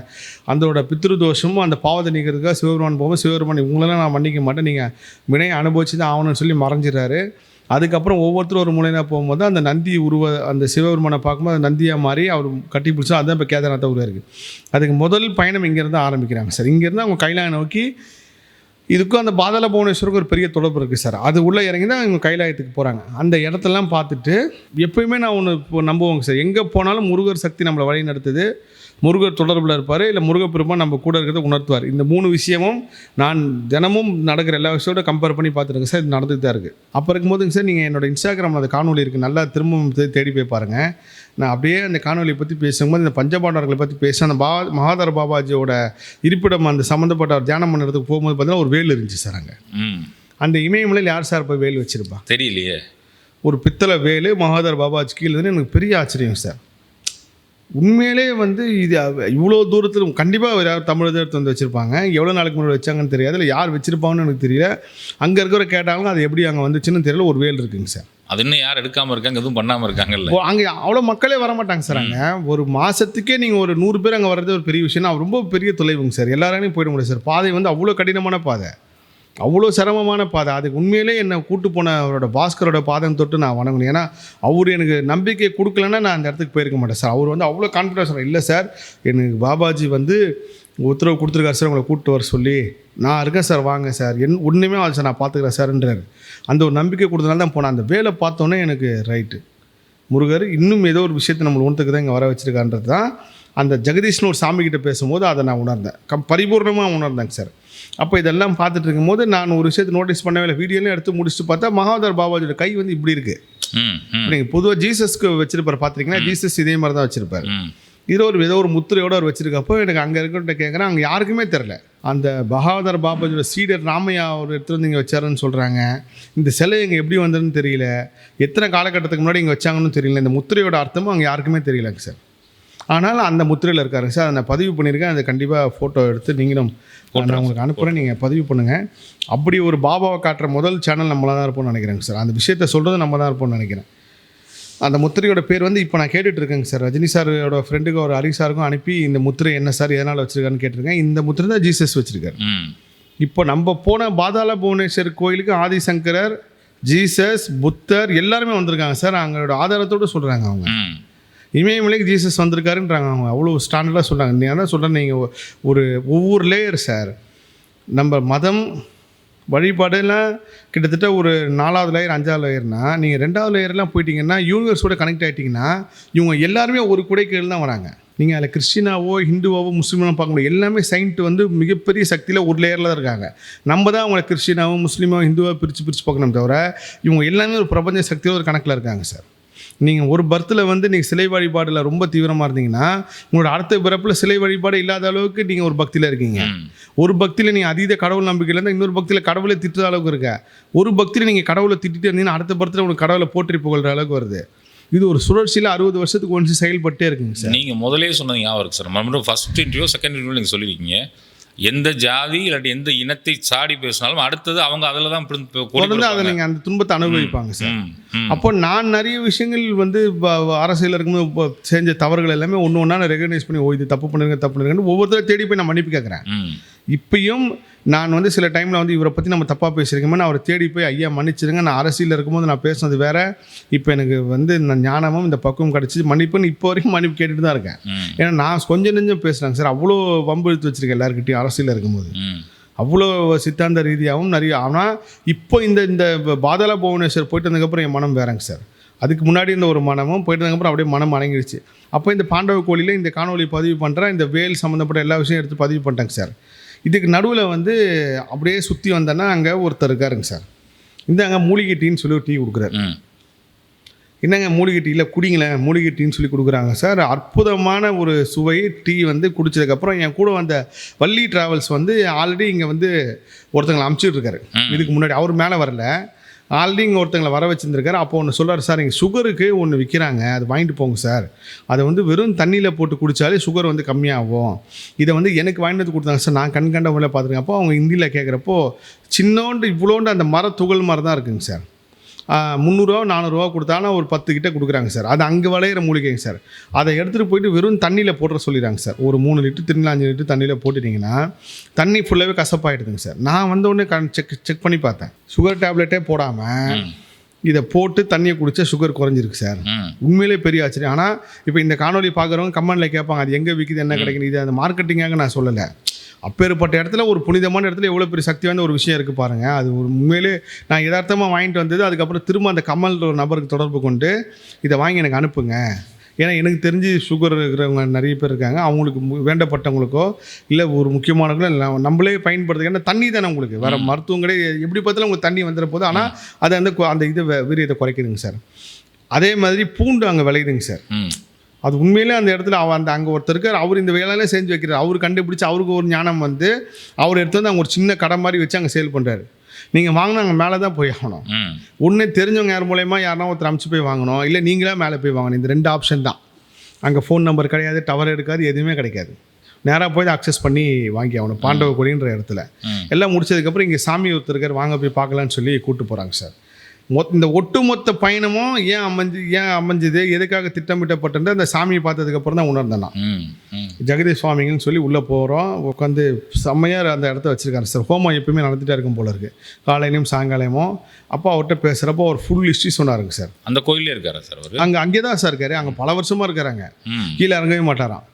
பித்ரு பித்ருதோஷமும் அந்த பாவத்தை நீக்கிறதுக்காக சிவபெருமான் போகும்போது சிவபெருமான் இவங்களெல்லாம் நான் மன்னிக்க மாட்டேன். நீங்கள் வினையை அனுபவிச்சு தான் ஆகணும்னு சொல்லி மறைஞ்சிடறாரு. அதுக்கப்புறம் ஒவ்வொருத்தரும் ஒரு மூலையாக போகும்போது அந்த நந்தி உருவ அந்த சிவபெருமானை பார்க்கும்போது அந்த நந்தியாக மாறி அவர் கட்டி பிடிச்சா அதுதான் இப்போ கேதார்நாத்த உருவாக இருக்குது அதுக்கு முதல் பயணம் இங்கேருந்து ஆரம்பிக்கிறாங்க சார். இங்கேருந்து அவங்க கைலாயம் நோக்கி இதுக்கும் அந்த பாதாள புவனேஸ்வருக்கு ஒரு பெரிய தொடர்பு இருக்குது சார். அது உள்ளே இறங்கி தான் இவங்க கைலாயத்துக்கு போகிறாங்க அந்த இடத்தெல்லாம் பார்த்துட்டு எப்பயுமே நான் ஒன்று இப்போ நம்புவோங்க சார். எங்கே போனாலும் முருகர் சக்தி நம்மளை வழி நடத்துது. முருகர் தொடர்பில் இருப்பார் இல்லை முருகப்பெருமான் நம்ம கூட இருக்கிறத உணர்த்துவார். இந்த மூணு விஷயமும் நான் தினமும் நடக்கிற எல்லா விஷயத்தோட கம்பேர் பண்ணி பார்த்துருங்க சார் இது நடந்துட்டு தான் இருக்குது அப்போ இருக்கும்போதுங்க சார் நீங்கள் என்னோட இன்ஸ்டாகிராமில் அந்த காணொலி இருக்குது நல்லா திரும்பவும் தேடி போய் பாருங்கள் நான் அப்படியே அந்த காணொலியை பற்றி பேசும்போது இந்த பஞ்சபாண்டவர்களை பற்றி பேச அந்த பா மகாதர பாபாஜியோட இருப்பிடம் அந்த சம்மந்தப்பட்ட அவர் தியானம் பண்ணுறதுக்கு போகும்போது பார்த்தீங்கன்னா ஒரு வேல் இருந்துச்சு சார் அங்கே. அந்த இமயமலையில் யார் சார் போய் வேல் வச்சிருப்பா? தெரியலையே. ஒரு பித்தளை வேலு மகாதர் பாபாஜி கீழே எனக்கு பெரிய ஆச்சரியம் சார். உண்மையிலே வந்து இது இவ்வளோ தூரத்தில் கண்டிப்பாக யாராவது தமிழ் எடுத்து வந்து வச்சுருப்பாங்க. எவ்வளோ நாளைக்கு முன்னாடி வச்சாங்கன்னு தெரியாது. இல்லை யார் வச்சுருப்பாங்கன்னு எனக்கு தெரியல. அங்கே இருக்கிற கேட்டாலும் அது எப்படி அங்கே வந்துச்சுன்னு தெரியல. ஒரு வேல் இருக்குங்க சார். அது இன்னும் யார் எடுக்காம இருக்காங்க எதுவும் பண்ணாம இருக்காங்கல்ல அங்கே அவ்வளோ மக்களே வர மாட்டாங்க சார் அங்கே. ஒரு மாதத்துக்கே நீங்கள் ஒரு நூறு பேர் அங்கே வர்றது ஒரு பெரிய விஷயம் அது ரொம்ப பெரிய தொலைவுங்க சார். எல்லாராலையும் போயிட முடியாது சார். பாதை வந்து அவ்வளோ கடினமான பாதை. அவ்வளோ சிரமமான பாதை. அதுக்கு உண்மையிலே என்னை கூட்டு போன அவரோட பாஸ்கரோட பாதம் தொட்டு நான் வணங்கணும் ஏன்னா அவர் எனக்கு நம்பிக்கை கொடுக்கலன்னா நான் அந்த இடத்துக்கு போயிருக்க மாட்டேன் சார். அவர் வந்து அவ்வளோ கான்ஃபிடன்ஸ் இல்லை சார். எனக்கு பாபாஜி வந்து உத்தரவு கொடுத்துருக்காரு சார். உங்களை கூப்பிட்டு வர சொல்லி நான் இருக்கேன் சார். வாங்க சார். என் ஒன்றுமே ஆகுது சார். நான் பார்த்துக்கிறேன் சார்ன்றாரு. அந்த ஒரு நம்பிக்கை கொடுத்தனால தான் போனேன். அந்த வேலை பார்த்தோன்னே எனக்கு ரைட்டு முருகர் இன்னும் ஏதோ ஒரு விஷயத்தை நம்மளை உணர்த்துக்கு தான் இங்கே வர வச்சுருக்கான்றது தான் அந்த ஜெகதீஷ்னு ஒரு சாமி பேசும்போது அதை நான் உணர்ந்தேன். கம் பரிபூர்ணமாக உணர்ந்தேங்க சார். அப்போ இதெல்லாம் பார்த்துட்டு இருக்கும்போது நான் ஒரு விஷயத்தை நோட்டீஸ் பண்ணவே இல்லை. வீடியோலையும் எடுத்து முடிச்சுட்டு பார்த்தா மகாதர் பாபாஜியோட கை வந்து இப்படி இருக்குது ம் நீங்கள் பொதுவாக ஜீசஸ்க்கு வச்சிருப்பார் பார்த்துருக்கீங்கன்னா ஜீசஸ் இதே மாதிரி தான் வச்சிருப்பார். ம். இதில் ஒரு ஏதோ ஒரு முத்திரையோட அவர் வச்சிருக்கப்போ எனக்கு அங்கே இருக்கிற கேட்குறேன் அங்கே யாருக்குமே தெரில அந்த பகாதர் பாபாஜியோட சீடர் ராமையா அவர் எடுத்துட்டு வந்து இங்கே வச்சாருன்னு சொல்கிறாங்க இந்த சிலை இங்கே எப்படி வந்ததுன்னு தெரியல. எத்தனை காலகட்டத்துக்கு முன்னாடி இங்கே வச்சாங்கன்னு தெரியல. இந்த முத்திரையோட அர்த்தமும் அங்கே யாருக்குமே தெரியலங்க சார். ஆனால் அந்த முத்திரையில் இருக்காருங்க சார் அதை நான் பதிவு பண்ணியிருக்கேன். அதை கண்டிப்பாக ஃபோட்டோ எடுத்து நீங்களும் நான் உங்களுக்கு அனுப்புகிறேன் நீங்கள் பதிவு பண்ணுங்கள் அப்படி ஒரு பாபாவை காட்டுற முதல் சேனல் நம்மளாக தான் இருப்போம்னு நினைக்கிறேங்க சார். அந்த விஷயத்த சொல்கிறது நம்ம தான் இருப்போம்னு நினைக்கிறேன். அந்த முத்திரையோட பேர் வந்து இப்போ நான் கேட்டுட்டு இருக்கேங்க சார். ரஜினி சாரோட ஃப்ரெண்டுக்கு ஒரு ஹரி சாருக்கும் அனுப்பி இந்த முத்திரை என்ன சார் எதனால் வச்சிருக்காருன்னு கேட்டிருக்கேன். இந்த முத்திரை தான் ஜீசஸ் வச்சிருக்காரு. இப்போ நம்ம போன பாதாள புவனேஸ்வர் கோயிலுக்கு ஆதிசங்கரர் ஜீசஸ் புத்தர் எல்லாருமே வந்திருக்காங்க சார். அவங்களோட ஆதாரத்தோடு சொல்கிறாங்க அவங்க. இமயமலைக்கு ஜீசஸ் வந்திருக்காருன்றாங்க அவங்க. அவ்வளோ ஸ்டாண்டர்டாக சொல்கிறாங்க நீங்கள் தான் சொல்கிறேன் நீங்கள் ஒரு ஒவ்வொரு லேயர் சார் நம்ம மதம் வழிபாடுலாம் கிட்டத்தட்ட ஒரு நாலாவது லேயர் அஞ்சாவது லேயர்னா நீங்கள் ரெண்டாவது லேயர்லாம் போயிட்டீங்கன்னா யூனிவர்ஸோட கனெக்ட் ஆகிட்டிங்கன்னா இவங்க எல்லாருமே ஒரு குடைக்கீழ் தான் வராங்க. நீங்கள் அதில் கிறிஸ்டினாவோ ஹிந்துவாவோ முஸ்லீமாவோ பார்க்க முடியும் எல்லாமே சைன்ட்டு வந்து மிகப்பெரிய சக்தியில் ஒரு லேயரில் தான் இருக்காங்க. நம்ம தான் அவங்களை கிறிஸ்டினாவோ முஸ்லீமோ ஹிந்துவோ பிரித்து பிரித்து பார்க்கணும் தவிர இவங்க எல்லாமே ஒரு பிரபஞ்ச சக்தியில் ஒரு கணக்கில் இருக்காங்க சார் நீங்கள் ஒரு பர்த்தில் வந்து நீங்கள் சிலை வழிபாடில் ரொம்ப தீவிரமாக இருந்தீங்கன்னா உங்களோட அடுத்த பிறப்பில் சிலை வழிபாடு இல்லாத அளவுக்கு நீங்கள் ஒரு பக்தியில் இருக்கீங்க. ஒரு பக்தியில் நீங்கள் அதீத கடவுள் நம்பிக்கையில் இருந்தால் இன்னொரு பக்தியில் கடவுளை திட்டுற அளவுக்கு இருக்க. ஒரு பக்தியில் நீங்கள் கடவுளை திட்டிட்டு இருந்தீங்கன்னா அடுத்த பர்த்தில் உங்களுக்கு கடவுளை போற்றி புகழ்கிற அளவுக்கு வருது. இது ஒரு சுழற்சியில் அறுபது வருஷத்துக்கு ஒன்று செயல்பட்டே இருக்குங்க சார். நீங்க முதலே சொன்னது ஞாபகம் இருக்கு சார். மறுபடியும் ஃபர்ஸ்ட் இன்டர்வியூ செகண்ட் இன்டர்வியூ நீங்கள் சொல்லியிருக்கீங்க எந்த ஜாதி இல்லாட்டி எந்த இனத்தை சாடி பேசினாலும் அடுத்தது அவங்க அதில் தான் தொடர்ந்து அதை. நீங்கள் அந்த துன்பத்தை அனுபவிப்பாங்க சார். அப்போ நான் நிறைய விஷயங்கள் வந்து அரசியல் இருக்கும்போது செஞ்ச தவறுகள் எல்லாமே ஒன்று ஒன்றா ரெகனைஸ் பண்ணி ஓ இது தப்பு பண்ணுங்க தப்பு பண்ணுங்கன்னு ஒவ்வொருத்தரும் தேடி போய் நான் மன்னிப்பு கேட்குறேன். இப்பயும் நான் வந்து சில டைமில் வந்து இவரை பற்றி நம்ம தப்பாக பேசியிருக்கோமே நான் அவரை தேடி போய் ஐயா மன்னிச்சிருங்க. நான் அரசியலில் இருக்கும்போது நான் பேசுனது வேற. இப்போ எனக்கு வந்து இந்த ஞானமும் இந்த பக்குவம் கிடச்சி மன்னிப்புன்னு இப்போ வரைக்கும் மன்னிப்பு கேட்டுட்டு தான் இருக்கேன். ஏன்னா நான் கொஞ்சம் நெஞ்சம் பேசுகிறேங்க சார். அவ்வளோ வம்பு இழுத்து வச்சிருக்கேன் எல்லாருக்கிட்டையும் அரசியலில் இருக்கும்போது. அவ்வளோ சித்தாந்த ரீதியாகவும் நிறைய ஆனால் இப்போ இந்த இந்த பாதாள புவனேஸ்வர் போயிட்டு வந்ததுக்கப்புறம் என் மனம் வேறங்க சார். அதுக்கு முன்னாடி இந்த ஒரு மனமும் போயிட்டு வந்ததுக்கப்புறம் அப்படியே மனம் அடங்கிடுச்சு. அப்போ இந்த பாண்டவ கோழியில் இந்த காணொளி பதிவு பண்ணுறேன் இந்த வேல் சம்மந்தப்பட்ட எல்லா விஷயம் எடுத்து பதிவு பண்ணிட்டேங்க சார். இதுக்கு நடுவில் வந்து அப்படியே சுற்றி வந்தேன்னா அங்கே ஒருத்தர் இருக்காருங்க சார். இந்த அங்கே மூலிகை டீன்னு சொல்லி ஒரு டீ கொடுக்குறாரு. என்னங்க மூலிகை டீயில் குடிங்களேன் மூலிகை டீன்னு சொல்லி கொடுக்குறாங்க சார். அற்புதமான ஒரு சுவை டீ வந்து குடிச்சதுக்கப்புறம் என் கூட வந்த வள்ளி டிராவல்ஸ் வந்து ஆல்ரெடி இங்கே வந்து ஒருத்தங்களை அமுச்சிட்டு இருக்காரு. இதுக்கு முன்னாடி அவர் மேலே வரல. ஆல்ரெடி இங்கே ஒருத்தங்களை வர வச்சுருந்துருக்காரு. அப்போ ஒன்று சொல்கிறார் சார் இங்கே சுகருக்கு ஒன்று விற்கிறாங்க அது வாங்கிட்டு போங்க சார். அதை வந்து வெறும் தண்ணியில் போட்டு குடித்தாலே சுகர் வந்து கம்மியாகும். இதை வந்து எனக்கு வாங்கிட்டு வந்து கொடுத்தாங்க சார். நான் கண் கண்ட முறையில் பார்த்துருக்கேன். அப்போ அவங்க ஹிந்தியில் கேட்குறப்போ சின்னோண்டு இவ்வளோண்டு அந்த மர துகள் மாதிரி தான் இருக்குங்க சார். முந்நூறுரூவா நானூறுரூவா கொடுத்தாலும் ஒரு பத்து கிட்ட கொடுக்குறாங்க சார். அது அங்கே விளையிற மூலிகைங்க சார். அதை எடுத்துகிட்டு போயிட்டு வெறும் தண்ணியில் போட்டுற சொல்லிடுறாங்க சார். ஒரு மூணு லிட்டர் திருநெல் அஞ்சு லிட்டர் தண்ணியில் போட்டுட்டிங்கன்னா தண்ணி ஃபுல்லாகவே கசப்பாயிடுதுங்க சார். நான் வந்த உடனே கண் செக் செக் பண்ணி பார்த்தேன். சுகர் டேப்லெட்டே போடாமல் இதை போட்டு தண்ணியை குடிச்சா சுகர் குறைஞ்சிருக்கு சார். உண்மையிலே பெரிய ஆச்சரியம். ஆனால் இப்போ இந்த காணொலி பார்க்குறவங்க கமெண்ட்டில் கேட்பாங்க அது எங்கே விற்கிது என்ன கிடைக்குது இது அந்த மார்க்கெட்டிங்காக நான் சொல்லலை. அப்பேற்பட்ட இடத்துல ஒரு புனிதமான இடத்துல எவ்வளோ பெரிய சக்தி வாய்ந்த ஒரு விஷயம் இருக்குது பாருங்கள் அது ஒரு உண்மையிலே நான் யதார்த்தமாக வாங்கிட்டு வந்தது. அதுக்கப்புறம் திரும்ப அந்த கமல்ன்ற ஒரு நபருக்கு தொடர்பு கொண்டு இதை வாங்கி எனக்கு அனுப்புங்க. ஏன்னா எனக்கு தெரிஞ்சு சுகர் இருக்கிறவங்க நிறைய பேர் இருக்காங்க. அவங்களுக்கு வேண்டப்பட்டவங்களுக்கோ இல்லை ஒரு முக்கியமானவங்களோ இல்லை நம்மளே பயன்படுத்துங்க ஏன்னா தண்ணி தானே உங்களுக்கு? வேறு மருத்துவம் கிடையாது எப்படி பார்த்தாலும் உங்களுக்கு தண்ணி வந்துட போது ஆனால் அதை வந்து அந்த இது வீரியத்தை குறைக்குதுங்க சார். அதே மாதிரி பூண்டு அங்கே விளையுதுங்க சார். அது உண்மையிலே அந்த இடத்துல அவ அந்த அங்கே ஒருத்தர் இருக்கார். அவர் இந்த வேலையில செஞ்சு வைக்கிறார். அவர் கண்டுபிடிச்சு அவருக்கு ஒரு ஞானம் வந்து அவர் எடுத்து வந்து அங்கே ஒரு சின்ன கடை மாதிரி வச்சு அங்கே சேல் பண்ணுறாரு நீங்கள் வாங்கினா அங்கே மேலே தான் போய் ஆகணும். ஒன்று தெரிஞ்சவங்க யார் மூலயமா யாருனா ஒருத்தர் அமுச்சு போய் வாங்கணும். இல்லை நீங்களே மேலே போய் வாங்கணும். இந்த ரெண்டு ஆப்ஷன் தான். அங்கே ஃபோன் நம்பர் கிடையாது டவர் எடுக்காது எதுவுமே கிடைக்காது. நேராக போய் அக்சஸ் பண்ணி வாங்கி ஆகணும். பாண்டவ கொடின்ற இடத்துல. எல்லாம் முடிச்சதுக்கப்புறம் இங்கே சாமி ஒருத்தர் இருக்கார். வாங்க போய் பார்க்கலான்னு சொல்லி கூப்பிட்டு போகிறாங்க சார். மொத் இந்த ஒட்டுமொத்த பயணமும் ஏன் அமைஞ்சு ஏன் அமைஞ்சுது எதுக்காக திட்டமிட்டப்பட்டது அந்த சாமியை பார்த்ததுக்கப்புறம் தான் உணர்ந்தேன் நான். ஜெகதீஷ் சுவாமிங்கன்னு சொல்லி உள்ளே போகிறோம் உட்காந்து செம்மையாக அந்த இடத்த வச்சுருக்காரு சார். ஹோமம் எப்பயுமே நடந்துகிட்டே இருக்கும் போல இருக்குது காலையிலையும் சாயங்காலமும். அப்போ அவர்கிட்ட பேசுகிறப்போ அவர் ஃபுல் ஹிஸ்ட்ரி சொன்னாருங்க சார். அந்த கோயிலே இருக்காரா சார் அவர்? அங்கே அங்கே தான் சார் இருக்காரு. அங்கே பல வருஷமாக இருக்கிறாங்க ம். கீழே இறங்கவே மாட்டாராம்.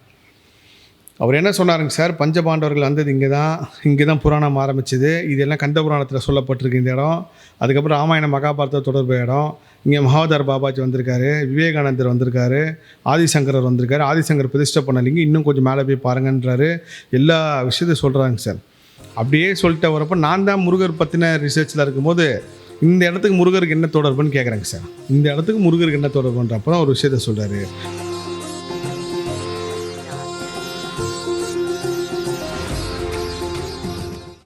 அவர் என்ன சொன்னாருங்க சார்? பஞ்சபாண்டவர்கள் வந்தது இங்கே தான் இங்கே தான் புராணம் ஆரம்பிச்சது. இதெல்லாம் கந்த புராணத்தில் சொல்லப்பட்டிருக்கு இந்த இடம். அதுக்கப்புறம் ராமாயண மகாபாரத தொடர்பு இடம். இங்கே மகாவதார் பாபாஜி வந்திருக்காரு விவேகானந்தர் வந்திருக்காரு ஆதிசங்கரர் வந்திருக்காரு. ஆதிசங்கர் பிரதிஷ்டை பண்ணலிங்க இன்னும் கொஞ்சம் மேலே போய் பாருங்கன்றாரு. எல்லா விஷயத்தையும் சொல்கிறாங்க சார். அப்படியே சொல்லிட்டு வரப்போ நான் தான் முருகர் பற்றின ரிசர்ச்சில் இருக்கும்போது இந்த இடத்துக்கு முருகருக்கு என்ன தொடர்புன்னு கேட்குறேங்க சார். இந்த இடத்துக்கு முருகருக்கு என்ன தொடர்புன்றப்போ தான் ஒரு விஷயத்த சொல்கிறாரு